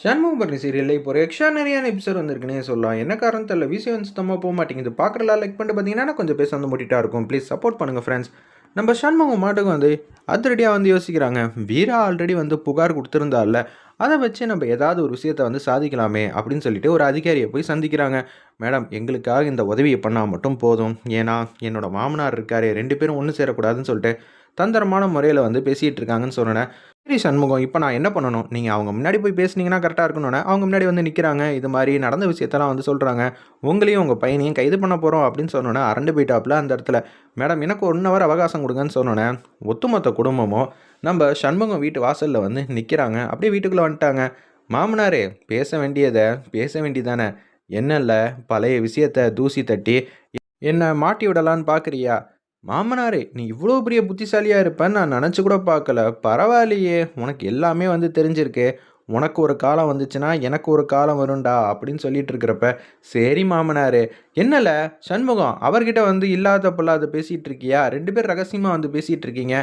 சண்முகபரணி சீரியலில் இப்போ ஒரு நிறைய எபிசோட் வந்திருக்குன்னே சொல்லலாம். என்ன காரணம் தெரியல? விஷயம் சுத்தமாக போக மாட்டேங்குது. பார்க்குறலாம் லைக் பண்ணிட்டு பார்த்தீங்கன்னா கொஞ்சம் பேச வந்து முட்டிட்டா இருக்கும். ப்ளீஸ் சப்போர்ட் பண்ணுங்கள் ஃப்ரெண்ட்ஸ் நம்ம சண்முகம் மாட்டுக்கு வந்து அதிரடியாக வந்து யோசிக்கிறாங்க. வீரா ஆல்ரெடி வந்து புகார் கொடுத்துருந்தால அதை வச்சு நம்ம ஏதாவது ஒரு விஷயத்தை வந்து சாதிக்கலாமே அப்படின்னு சொல்லிட்டு ஒரு அதிகாரியை போய் சந்திக்கிறாங்க. மேடம் எங்களுக்காக இந்த உதவியை பண்ணால் மட்டும் போதும். ஏன்னா என்னோட மாமனார் இருக்காரு. ரெண்டு பேரும் ஒன்று சேரக்கூடாதுன்னு சொல்லிட்டு தந்திரமான முறையில் வந்து பேசிகிட்டு இருக்காங்கன்னு சொன்னேன். சரி சண்முகம் இப்போ நான் என்ன பண்ணணும்? நீங்கள் அவங்க முன்னாடி போய் பேசுனீங்கன்னா கரெக்டாக இருக்கணும்னா. அவங்க முன்னாடி வந்து நிற்கிறாங்க இது மாதிரி நடந்த விஷயத்தெல்லாம் வந்து சொல்கிறாங்க உங்களையும் உங்கள் பையனையும் கைது பண்ண போகிறோம் அப்படின்னு சொன்னோன்னே அரண்டு போயிட்டாப்புல அந்த இடத்துல. மேடம் எனக்கு ஒன் ஹவர் அவகாசம் கொடுங்கன்னு சொன்னோன்னே ஒட்டுமொத்த குடும்பமும் நம்ம சண்முகம் வீட்டு வாசலில் வந்து நிற்கிறாங்க அப்படியே வீட்டுக்குள்ளே வந்துட்டாங்க. மாமனாரே பேச வேண்டியதை பேச வேண்டியதானே? என்னல்ல பழைய விஷயத்த தூசி தட்டி என்னை மாட்டி விடலான்னு பார்க்குறியா மாமனாரே நீ இவ்வளோ பெரிய புத்திசாலியாக இருப்பேன்னு நான் நினச்சி கூட பார்க்கல. பரவாயில்லையே உனக்கு எல்லாமே வந்து தெரிஞ்சிருக்கு. உனக்கு ஒரு காலம் வந்துச்சுன்னா எனக்கு ஒரு காலம் வரும்டா அப்படின்னு சொல்லிட்டு இருக்கிறப்ப சரி மாமனாரு என்னல? சண்முகம் அவர்கிட்ட வந்து இல்லாத பொல்லாத பேசிகிட்டு இருக்கியா? ரெண்டு பேர் ரகசியமாக வந்து பேசிகிட்டு இருக்கீங்க.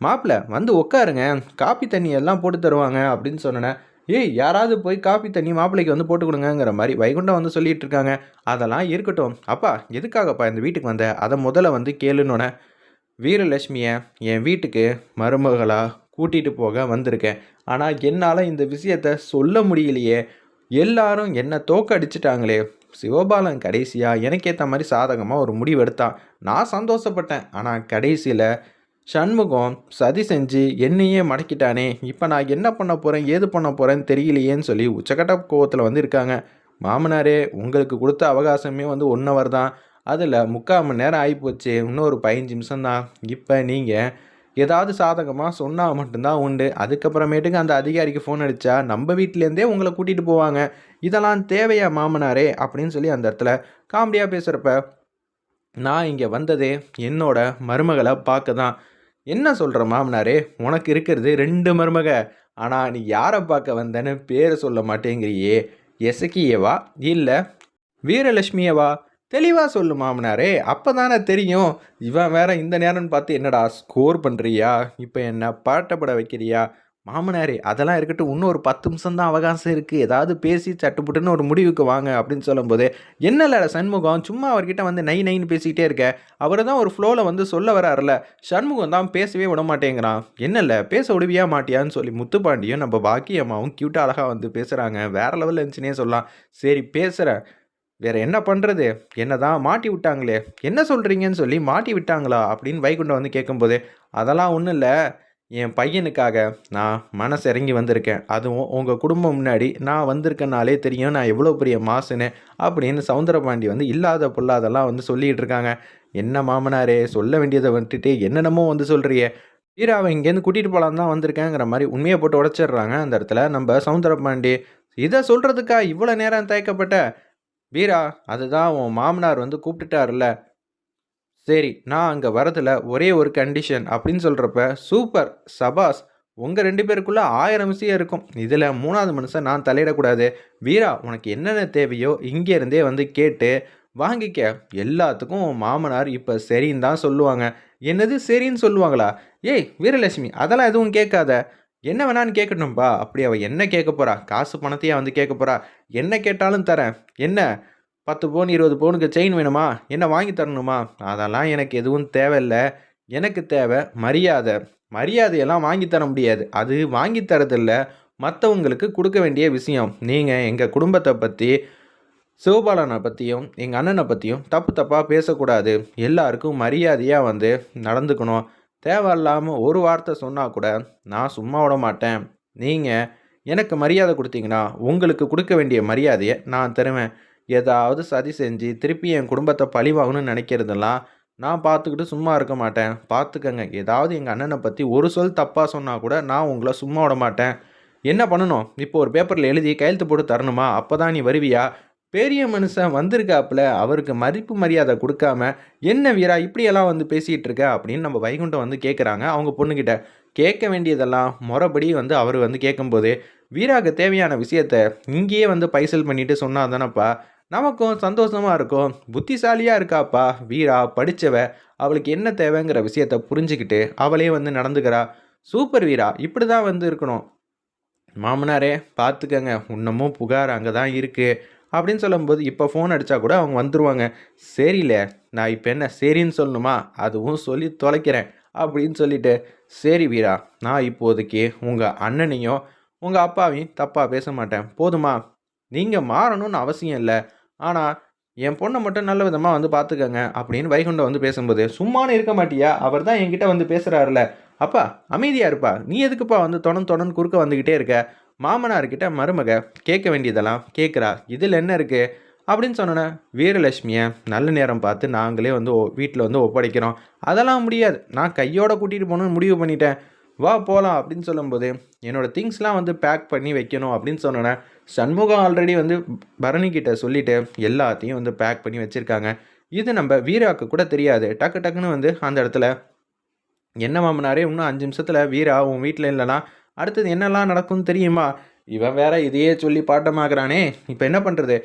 மாப்பிள்ள வந்து உட்காருங்க காப்பி தண்ணி எல்லாம் போட்டு தருவாங்க அப்படின்னு சொன்னேன். ஏய் யாராவது போய் காப்பி தண்ணி மாப்பிள்ளைக்கு வந்து போட்டு கொடுங்கங்கிற மாதிரி வைகுண்டம் வந்து சொல்லிட்டு இருக்காங்க அதெல்லாம் இருக்கட்டும். அப்பா எதுக்காகப்பா இந்த வீட்டுக்கு வந்த? அதை முதல்ல வந்து கேளுன்னொன்னே வீரலட்சுமியை என் வீட்டுக்கு மருமகளாக கூட்டிகிட்டு போக வந்திருக்கேன். ஆனால் என்னால் இந்த விஷயத்த சொல்ல முடியலையே. எல்லாரும் என்னை தோக்கடிச்சிட்டாங்களே. சிவபாலன் கடைசியாக எனக்கேற்ற மாதிரி சாதகமாக ஒரு முடிவு எடுத்தான் நான் சந்தோஷப்பட்டேன். ஆனால் கடைசியில் சண்முகம் சதி செஞ்சு என்னையே மடக்கிட்டானே. இப்போ நான் என்ன பண்ண போகிறேன் ஏது பண்ண போகிறேன்னு தெரியலையேன்னு சொல்லி உச்சக்கட்ட கோவத்தில் வந்து இருக்காங்க. மாமனாரே உங்களுக்கு கொடுத்த அவகாசமே வந்து ஒன் ஹவர் தான். அதில் முக்கால் மணி நேரம் ஆகிப்போச்சு இன்னொரு பதினஞ்சு நிமிஷம் தான். இப்போ நீங்கள் ஏதாவது சாதகமாக சொன்னால் மட்டும்தான் உண்டு. அதுக்கப்புறமேட்டுக்கு அந்த அதிகாரிக்கு ஃபோன் அடித்தா நம்ம வீட்டிலேருந்தே உங்களை கூட்டிகிட்டு போவாங்க. இதெல்லாம் தேவையா மாமனாரே? அப்படின்னு சொல்லி அந்த இடத்துல காமெடியாக பேசுகிறப்ப நான் இங்கே வந்ததே என்னோட மருமகளை பார்க்க தான் என்ன சொல்கிற மாமனாரே? உனக்கு இருக்கிறது ரெண்டு மருமக. ஆனால் நீ யாரை பார்க்க வந்தேன்னு பேரை சொல்ல மாட்டேங்கிறியே. எசக்கியவா? இல்லை. வீரலட்சுமியவா? தெளிவாக சொல்லு மாமனாரே. அப்போ தானே தெரியும். இவன் வேற இந்த நேரம்னு பார்த்து என்னடா ஸ்கோர் பண்ணுறியா இப்போ என்ன பாட்டப்பட வைக்கிறியா? மாமனாரே அதெல்லாம் இருக்கட்டும். இன்னும் ஒரு பத்து நிமிஷம் தான் அவகாசம் இருக்குது ஏதாவது பேசி சட்டுப்புட்டுன்னு ஒரு முடிவுக்கு வாங்க அப்படின்னு சொல்லும்போது என்னல சண்முகம்? சும்மா அவர்கிட்ட வந்து நை நைன்னு பேசிக்கிட்டே இருக்க. அவர் தான் ஒரு ஃப்ளோவில் வந்து சொல்ல வராருல. சண்முகம் தான் பேசவே விட மாட்டேங்கிறான். என்னல்ல பேச விடுவியா மாட்டியான்னு சொல்லி முத்துப்பாண்டியும் நம்ம பாக்கியம்மாவும் க்யூட்டாக அழகாக வந்து பேசுகிறாங்க வேறு லெவலில் இருந்துச்சுன்னே சொல்லலாம். சரி பேசுகிறேன் வேறு என்ன பண்ணுறது என்ன தான் மாட்டி விட்டாங்களே. என்ன சொல்கிறீங்கன்னு சொல்லி மாட்டி விட்டாங்களா? அப்படின்னு வைகுண்டம் வந்து கேட்கும்போது அதெல்லாம் ஒன்றும் இல்லை. என் பையனுக்காக நான் மனசு இறங்கி வந்திருக்கேன். அதுவும் உங்கள் குடும்பம் முன்னாடி நான் வந்திருக்கனாலே தெரியும் நான் எவ்வளோ பெரிய மாசுன்னு அப்படின்னு சவுந்தரபாண்டி வந்து இல்லாத பொல்லாதெல்லாம் வந்து சொல்லிகிட்டு இருக்காங்க. என்ன மாமனாரே சொல்ல வேண்டியதை வந்துட்டு என்னென்னமோ வந்து சொல்கிறியே அவன் இங்கேருந்து கூட்டிகிட்டு போகலான்னு தான் வந்திருக்கேங்கிற மாதிரி உண்மையை போட்டு உடச்சிடுறாங்க அந்த இடத்துல நம்ம சவுந்தரபாண்டி. இதை சொல்கிறதுக்கா இவ்வளோ நேரம் தயக்கப்பட்ட? வீரா அதுதான் உன் மாமனார் வந்து கூப்பிட்டுட்டாருல்ல. சரி நான் அங்கே வரதில் ஒரே ஒரு கண்டிஷன் அப்படின்னு சொல்கிறப்ப சூப்பர் சபாஸ் உங்கள் ரெண்டு பேருக்குள்ளே ஆயிரம் விஷயம் இருக்கும். இதில் மூணாவது மனுஷன் நான் தலையிடக்கூடாது. வீரா உனக்கு என்னென்ன தேவையோ இங்கேருந்தே வந்து கேட்டு வாங்கிக்க. எல்லாத்துக்கும் மாமனார் இப்போ சரின்னு தான் சொல்லுவாங்க. என்னது சரின்னு சொல்லுவாங்களா? ஏய் வீரலட்சுமி அதெல்லாம் எதுவும் கேட்காத. என்ன வேணான்னு கேட்கணும்பா அப்படி அவள் என்ன கேட்க போகிறா காசு பணத்தையே வந்து கேட்க போகிறா என்ன கேட்டாலும் தரேன். என்ன? பத்து பவுன் இருபது பவுனுக்கு செயின் வேணுமா? என்ன வாங்கி தரணுமா? அதெல்லாம் எனக்கு எதுவும் தேவையில்லை. எனக்கு தேவை மரியாதை. மரியாதையெல்லாம் வாங்கி தர முடியாது. அது வாங்கி தரதில்ல. மற்றவங்களுக்கு கொடுக்க வேண்டிய விஷயம். நீங்கள் எங்கள் குடும்பத்தை பற்றி சிவபாலனை பற்றியும் எங்கள் அண்ணனை பற்றியும் தப்பு தப்பாக பேசக்கூடாது. எல்லாருக்கும் மரியாதையாக வந்து நடந்துக்கணும். தேவையில்லாமல் ஒரு வார்த்தை சொன்னால் கூட நான் சும்மா விட மாட்டேன். நீங்கள் எனக்கு மரியாதை கொடுத்தீங்கன்னா உங்களுக்கு கொடுக்க வேண்டிய மரியாதையை நான் தருவேன். ஏதாவது சதி செஞ்சு திருப்பி என் குடும்பத்தை பழி வாங்கணும்னு நினைக்கிறதெல்லாம் நான் பார்த்துக்கிட்டு சும்மா இருக்க மாட்டேன். பார்த்துக்கங்க. ஏதாவது எங்கள் அண்ணனை பற்றி ஒரு சொல் தப்பாக சொன்னால் கூட நான் உங்களை சும்மா விட மாட்டேன். என்ன பண்ணணும்? இப்போ ஒரு பேப்பரில் எழுதி கையெழுத்து போட்டு தரணுமா? அப்போ தான் நீ வருவியா? பெரிய மனுஷன் வந்திருக்காப்புல. அவருக்கு மதிப்பு மரியாதை கொடுக்காம என்ன வீரா இப்படியெல்லாம் வந்து பேசிகிட்டு இருக்க? அப்படின்னு நம்ம வைகுண்டம் வந்து கேட்குறாங்க அவங்க பொண்ணுக்கிட்ட கேட்க வேண்டியதெல்லாம் முறைப்படி வந்து அவர் வந்து கேட்கும்போது வீராவுக்கு தேவையான விஷயத்த இங்கேயே வந்து பைசல் பண்ணிட்டு சொன்னாதானப்பா? நமக்கும் சந்தோஷமாக இருக்கும். புத்திசாலியாக இருக்காப்பா வீரா படித்தவ அவளுக்கு என்ன தேவைங்கிற விஷயத்த புரிஞ்சுக்கிட்டு அவளே வந்து நடந்துக்கிறா. சூப்பர் வீரா இப்படி தான் வந்து இருக்கணும். மாமனாரே பார்த்துக்கங்க இன்னமும் புகார் அங்கே தான் இருக்குது அப்படின்னு சொல்லும்போது இப்போ ஃபோன் அடித்தா கூட அவங்க வந்துடுவாங்க சரியில்ல நான் இப்போ என்ன சரின்னு சொல்லணுமா? அதுவும் சொல்லி தொலைக்கிறேன். அப்படின்னு சொல்லிட்டு சரி வீரா நான் இப்போதைக்கு உங்கள் அண்ணனையும் உங்கள் அப்பாவையும் தப்பாக பேச மாட்டேன். போதுமா? நீங்கள் மாறணும்னு அவசியம் இல்லை. ஆனால் என் பொண்ணை மட்டும் நல்ல விதமாக வந்து பார்த்துக்கங்க அப்படின்னு வைகுண்டம் வந்து பேசும்போது சும்மானு இருக்க மாட்டியா? அவர் தான் என்கிட்ட வந்து பேசுகிறாருல அப்பா அமைதியாக இருப்பா. நீ எதுக்குப்பா வந்து தொடன் தொடன் குறுக்க வந்துக்கிட்டே இருக்க? மாமனார்கிட்ட மருமக கேட்க வேண்டியதெல்லாம் கேட்குறா. இதில் என்ன இருக்குது அப்படின்னு சொன்னோன்னே வீரலட்சுமியை நல்ல நேரம் பார்த்து நாங்களே வந்து வீட்டில் வந்து ஒப்படைக்கிறோம். அதெல்லாம் முடியாது. நான் கையோட கூட்டிகிட்டு போகணும்னு முடிவு பண்ணிட்டேன். வா போகலாம் அப்படின்னு சொல்லும்போது என்னோடய திங்ஸ்லாம் வந்து பேக் பண்ணி வைக்கணும் அப்படின்னு சொன்னோன்னே சண்முகம் ஆல்ரெடி வந்து பரணிக்கிட்ட சொல்லிவிட்டு எல்லாத்தையும் வந்து பேக் பண்ணி வச்சுருக்காங்க. இது நம்ம வீராவுக்கு கூட தெரியாது. டக்கு டக்குன்னு வந்து அந்த இடத்துல என்ன மாமனாரே இன்னும் அஞ்சு நிமிஷத்தில் வீரா உன் வீட்டில் இல்லைனா அடுத்தது என்னெல்லாம் நடக்கும்னு தெரியுமா? இவன் வேற இதையே சொல்லி பாட்டமாகறானே. இப்போ என்ன பண்ணுறது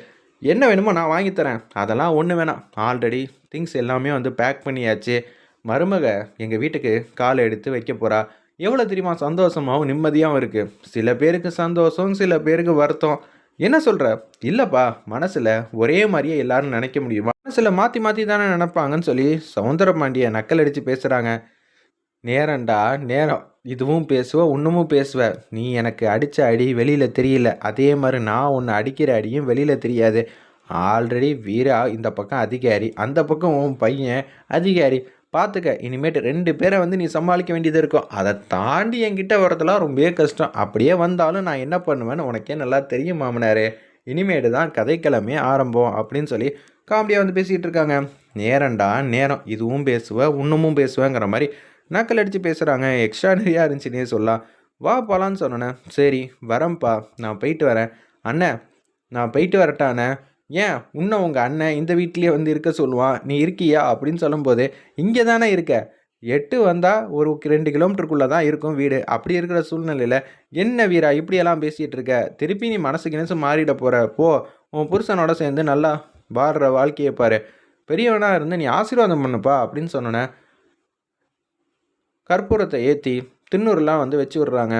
என்ன வேணுமோ நான் வாங்கித்தரேன் அதெல்லாம் ஒன்று வேணாம். ஆல்ரெடி திங்ஸ் எல்லாமே வந்து பேக் பண்ணியாச்சு. மருமக எங்கள் வீட்டுக்கு காலை எடுத்து வைக்க போகிறா எவ்வளோ தெரியுமா சந்தோஷமாகவும் நிம்மதியாகவும் இருக்குது சில பேருக்கு சந்தோஷம் சில பேருக்கு வருத்தம். என்ன சொல்கிற இல்லைப்பா மனசில் ஒரே மாதிரியே எல்லாரும் நினைக்க முடியுமா? மனசில் மாற்றி மாற்றி தானே நினைப்பாங்கன்னு சொல்லி சவுந்தரபாண்டிய நக்கல் அடித்து பேசுகிறாங்க நேரம்டா நேரம். இதுவும் பேசுவ இன்னமும் பேசுவ. நீ எனக்கு அடித்த அடி வெளியில் தெரியல. அதே மாதிரி நான் உன்னை அடிக்கிற அடியும் வெளியில் தெரியாது. ஆல்ரெடி வீரா இந்த பக்கம் அதிகாரி. அந்த பக்கம் உன் பையன் அதிகாரி. பார்த்துக்க இனிமேட்டு ரெண்டு பேரை வந்து நீ சமாளிக்க வேண்டியது இருக்கும். அதை தாண்டி என்கிட்ட வரதெல்லாம் ரொம்பவே கஷ்டம். அப்படியே வந்தாலும் நான் என்ன பண்ணுவேன்னு உனக்கே நல்லா தெரியும் மாமனாரே. இனிமேட்டு தான் கதைக்கிழமே ஆரம்பம் அப்படின்னு சொல்லி காமெடியாக வந்து பேசிகிட்டு இருக்காங்க. நேரம்டா நேரம். இதுவும் பேசுவேன் இன்னமும் பேசுவேங்கிற மாதிரி நக்கல் அடித்து பேசுகிறாங்க எக்ஸ்ட்ரானரியாக இருந்துச்சுன்னே சொல்லலாம். வா போகலான்னு சொன்னேன். சரி வரேன்ப்பா. நான் போயிட்டு வரேன். அண்ணன் நான் போயிட்டு வரட்டானே ஏன்? இன்னும் உங்கள் அண்ணன் இந்த வீட்லேயே வந்து இருக்க சொல்லுவான். நீ இருக்கியா? அப்படின்னு சொல்லும்போது இங்கே தானே இருக்க? எட்டு வந்தால் ஒரு ரெண்டு கிலோமீட்டருக்குள்ளே தான் இருக்கும் வீடு. அப்படி இருக்கிற சூழ்நிலையில் என்ன வீரா இப்படியெல்லாம் பேசிகிட்டு இருக்க? திருப்பி நீ மனசுக்கு நினைச்சு மாறிட போகிற போ. உன் புருஷனோட சேர்ந்து நல்லா வாடுற வாழ்க்கையை பாரு. பெரியவனாக இருந்து நீ ஆசீர்வாதம் பண்ணுப்பா. அப்படின்னு சொன்னோன்னே கற்பூரத்தை ஏற்றி தின்னூர்லாம் வந்து வச்சு விட்றாங்க.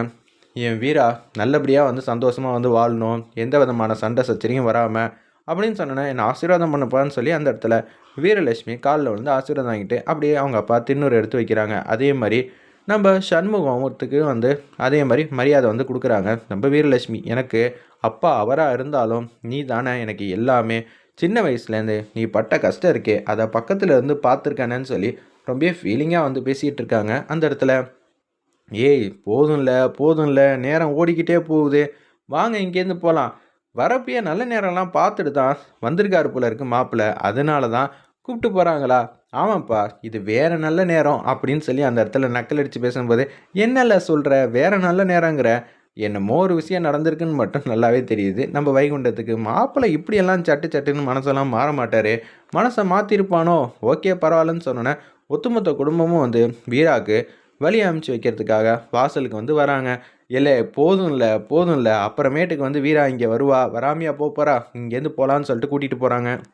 என் வீரா நல்லபடியாக வந்து சந்தோஷமாக வந்து வாழணும். எந்த விதமான சண்டை சச்சரியும் வராமல் அப்படின்னு சொன்னேன்னா என்னை ஆசீர்வாதம் பண்ணப்பான்னு சொல்லி அந்த இடத்துல வீரலட்சுமி காலில் வந்து ஆசீர்வாதம் வாங்கிட்டு அப்படியே அவங்க அப்பா தின்னூர் எடுத்து வைக்கிறாங்க. அதே மாதிரி நம்ம சண்முகத்துக்கு வந்து அதே மாதிரி மரியாதை வந்து கொடுக்குறாங்க. நம்ம வீரலட்சுமி எனக்கு அப்பா அவராக இருந்தாலும் நீ தானே எனக்கு எல்லாமே சின்ன வயசுலேருந்து நீ பட்ட கஷ்டம் இருக்கே அதை பக்கத்தில் இருந்து பார்த்துருக்கானேன்னு சொல்லி ரொம்ப ஃபீலிங்காக வந்து பேசிகிட்டு இருக்காங்க. அந்த இடத்துல ஏய் போதும்ல போதும்ல நேரம் ஓடிக்கிட்டே போகுது. வாங்க இங்கேருந்து போகலாம் வரப்பயே நல்ல நேரம்லாம் பார்த்துட்டு தான் வந்திருக்காரு போல இருக்கு மாப்பிள்ளை அதனால தான் கூப்பிட்டு போகிறாங்களா ஆமாப்பா இது வேறு நல்ல நேரம் அப்படின்னு சொல்லி அந்த இடத்துல நக்கல் அடித்து பேசும்போது என்னல்ல சொல்கிற வேறு நல்ல நேரங்கிற என்னமோ ஒரு விஷயம் நடந்திருக்குன்னு மட்டும் நல்லாவே தெரியுது. நம்ம வைகுண்டத்துக்கு மாப்பிள்ளை இப்படியெல்லாம் சட்டு சட்டுன்னு மனசெல்லாம் மாற மாட்டார். மனசை மாற்றிருப்பானோ ஓகே பரவாயில்லன்னு சொன்னோன்னே ஒத்துமொத்த குடும்பமும் வந்து வீராக்கு வழி அமைச்சு வைக்கிறதுக்காக வாசலுக்கு வந்து வராங்க. இல்லை போதும் இல்லை போதும் இல்லை. அப்புறமேட்டுக்கு வந்து வீரா இங்கே வருவா. வராமையா போகிறா இங்கேருந்து போகலான்னு சொல்லிட்டு கூட்டிகிட்டு போகிறாங்க